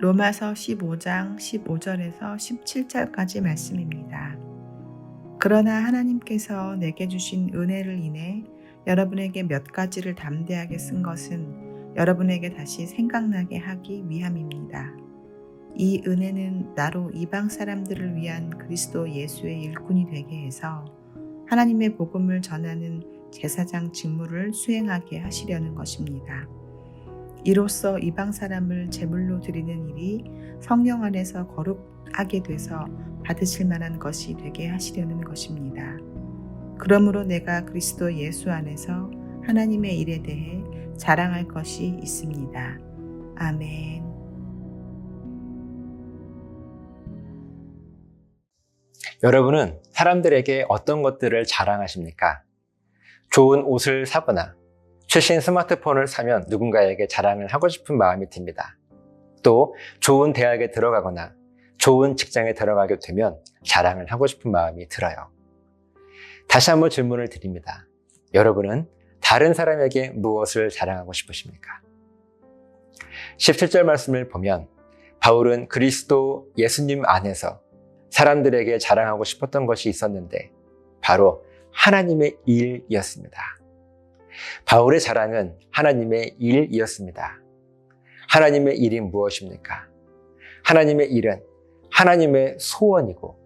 로마서 15장 15절에서 17절까지 말씀입니다. 그러나 하나님께서 내게 주신 은혜를 인해 여러분에게 몇 가지를 담대하게 쓴 것은 여러분에게 다시 생각나게 하기 위함입니다. 이 은혜는 나로 이방 사람들을 위한 그리스도 예수의 일꾼이 되게 해서 하나님의 복음을 전하는 제사장 직무를 수행하게 하시려는 것입니다. 이로써 이방 사람을 제물로 드리는 일이 성령 안에서 거룩하게 돼서 받으실 만한 것이 되게 하시려는 것입니다. 그러므로 내가 그리스도 예수 안에서 하나님의 일에 대해 자랑할 것이 있습니다. 아멘. 여러분은 사람들에게 어떤 것들을 자랑하십니까? 좋은 옷을 사거나 최신 스마트폰을 사면 누군가에게 자랑을 하고 싶은 마음이 듭니다. 또 좋은 대학에 들어가거나 좋은 직장에 들어가게 되면 자랑을 하고 싶은 마음이 들어요. 다시 한번 질문을 드립니다. 여러분은 다른 사람에게 무엇을 자랑하고 싶으십니까? 17절 말씀을 보면 바울은 그리스도 예수님 안에서 사람들에게 자랑하고 싶었던 것이 있었는데 바로 하나님의 일이었습니다. 바울의 자랑은 하나님의 일이었습니다. 하나님의 일이 무엇입니까? 하나님의 일은 하나님의 소원이고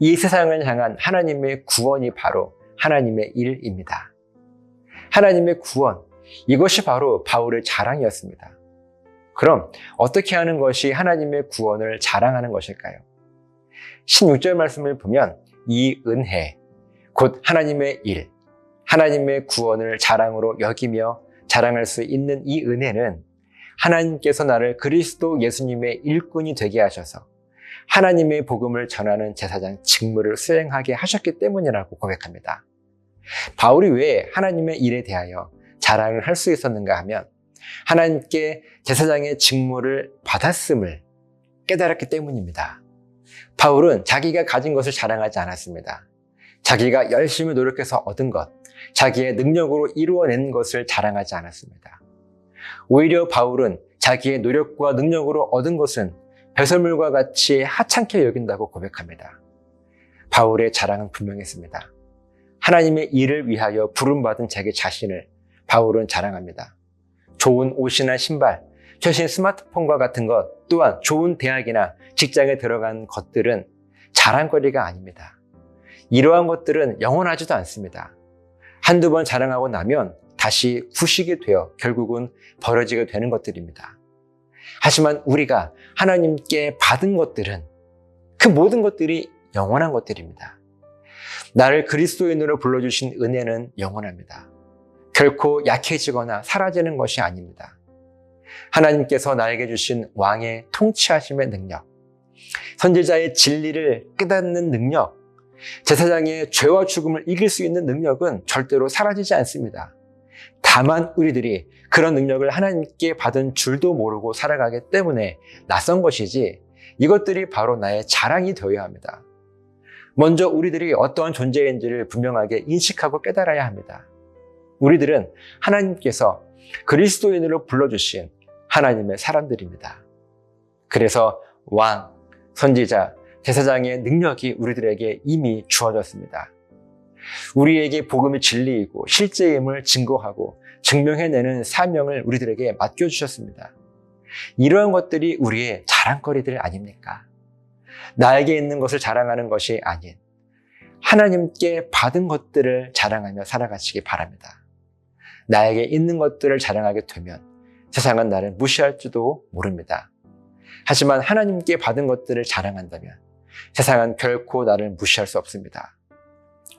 이 세상을 향한 하나님의 구원이 바로 하나님의 일입니다. 하나님의 구원, 이것이 바로 바울의 자랑이었습니다. 그럼 어떻게 하는 것이 하나님의 구원을 자랑하는 것일까요? 16절 말씀을 보면 이 은혜, 곧 하나님의 일, 하나님의 구원을 자랑으로 여기며 자랑할 수 있는 이 은혜는 하나님께서 나를 그리스도 예수님의 일꾼이 되게 하셔서 하나님의 복음을 전하는 제사장 직무를 수행하게 하셨기 때문이라고 고백합니다. 바울이 왜 하나님의 일에 대하여 자랑을 할 수 있었는가 하면 하나님께 제사장의 직무를 받았음을 깨달았기 때문입니다. 바울은 자기가 가진 것을 자랑하지 않았습니다. 자기가 열심히 노력해서 얻은 것, 자기의 능력으로 이루어낸 것을 자랑하지 않았습니다. 오히려 바울은 자기의 노력과 능력으로 얻은 것은 배설물과 같이 하찮게 여긴다고 고백합니다. 바울의 자랑은 분명했습니다. 하나님의 일을 위하여 부름받은 자기 자신을 바울은 자랑합니다. 좋은 옷이나 신발, 최신 스마트폰과 같은 것, 또한 좋은 대학이나 직장에 들어간 것들은 자랑거리가 아닙니다. 이러한 것들은 영원하지도 않습니다. 한두 번 자랑하고 나면 다시 구식이 되어 결국은 버려지게 되는 것들입니다. 하지만 우리가 하나님께 받은 것들은 그 모든 것들이 영원한 것들입니다. 나를 그리스도인으로 불러주신 은혜는 영원합니다. 결코 약해지거나 사라지는 것이 아닙니다. 하나님께서 나에게 주신 왕의 통치하심의 능력, 선지자의 진리를 깨닫는 능력, 제사장의 죄와 죽음을 이길 수 있는 능력은 절대로 사라지지 않습니다. 다만 우리들이 그런 능력을 하나님께 받은 줄도 모르고 살아가기 때문에 낯선 것이지 이것들이 바로 나의 자랑이 되어야 합니다. 먼저 우리들이 어떠한 존재인지를 분명하게 인식하고 깨달아야 합니다. 우리들은 하나님께서 그리스도인으로 불러주신 하나님의 사람들입니다. 그래서 왕, 선지자, 제사장의 능력이 우리들에게 이미 주어졌습니다. 우리에게 복음의 진리이고 실제임을 증거하고 증명해내는 사명을 우리들에게 맡겨주셨습니다. 이러한 것들이 우리의 자랑거리들 아닙니까? 나에게 있는 것을 자랑하는 것이 아닌 하나님께 받은 것들을 자랑하며 살아가시기 바랍니다. 나에게 있는 것들을 자랑하게 되면 세상은 나를 무시할지도 모릅니다. 하지만 하나님께 받은 것들을 자랑한다면 세상은 결코 나를 무시할 수 없습니다.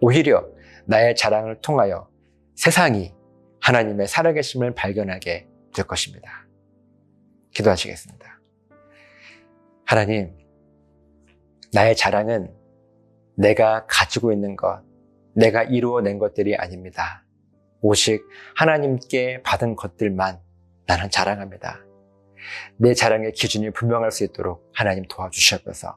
오히려 나의 자랑을 통하여 세상이 하나님의 살아계심을 발견하게 될 것입니다. 기도하시겠습니다. 하나님, 나의 자랑은 내가 가지고 있는 것, 내가 이루어낸 것들이 아닙니다. 오직 하나님께 받은 것들만 나는 자랑합니다. 내 자랑의 기준이 분명할 수 있도록 하나님 도와주시옵소서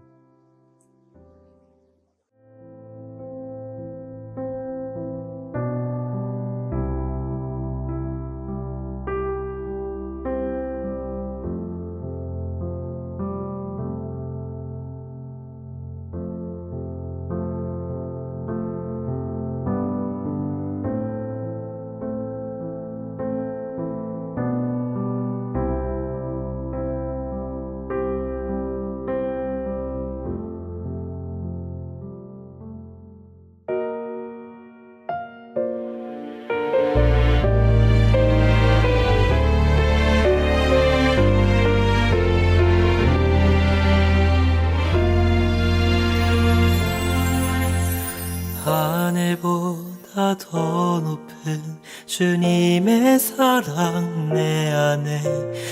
주님의 사랑 내 안에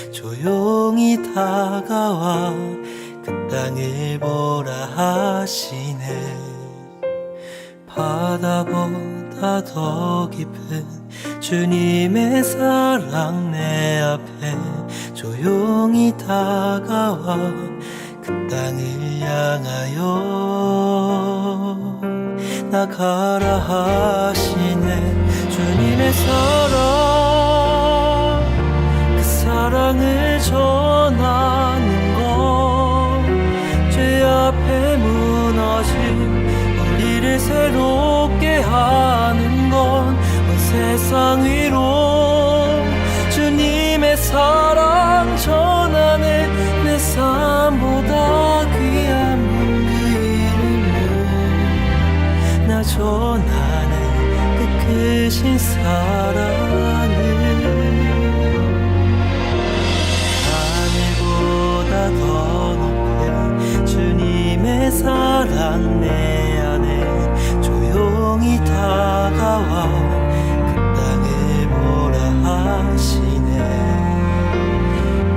조용히 다가와 그 땅을 보라 하시네. 바다보다 더 깊은 주님의 사랑 내 앞에 조용히 다가와 그 땅을 향하여 나가라 하시네 주님의 사랑 그 사랑을 전하는 것죄 앞에 무너진 우리를 새롭게 하는 건 온 세상 위로 주님의 사랑 전하네. 내 삶보다 귀한 분 그 이름을 나 전하네 그 크신 사랑을 하늘보다 더 높은 주님의 사랑 내 안에 조용히 다가와 그 땅을 보라 하시네.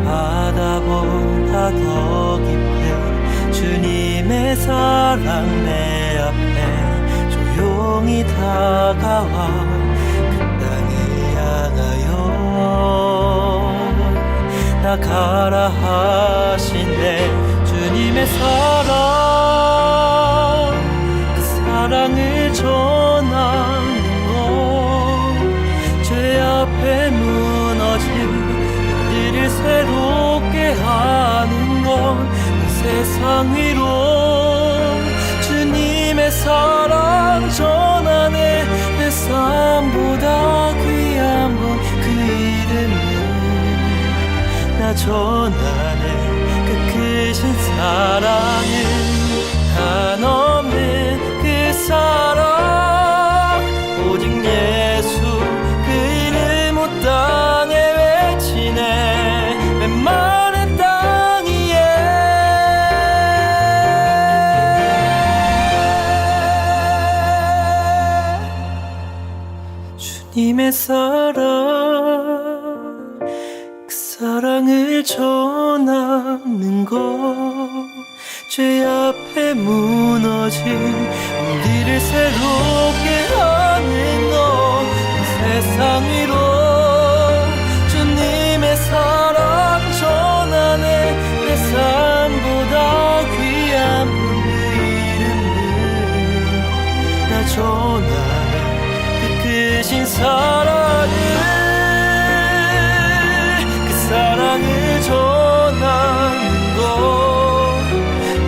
바다보다 더 깊은 주님의 사랑 내 앞에 조용히 다가와 그 땅을 향하여. 나가라 하신대 주님의 사랑 그 사랑을 전하는 것죄 앞에 무너진 우리를 새롭게 하는 건 세상 위로 사랑 전하네. 내 삶보다 귀한 분그 이름을 나 전하네. 그 크신 사랑 주님의 사랑 그 사랑을 전하는 것 죄 앞에 무너진 우리를 새롭게 하는 것 세상 사랑을 그 사랑을 전하는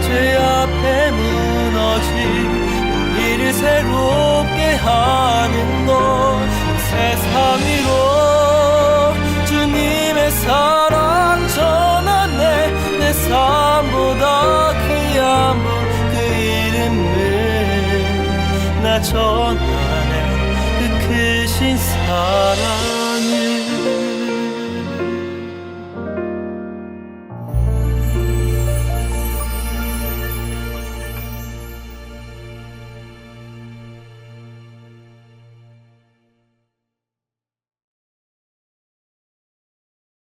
것죄 앞에 무너진 우리를 새롭게 하는 것. 세상 위로 주님의 사랑 전하네. 내 삶보다 귀한 분그 이름을 나 전하 Ta-da.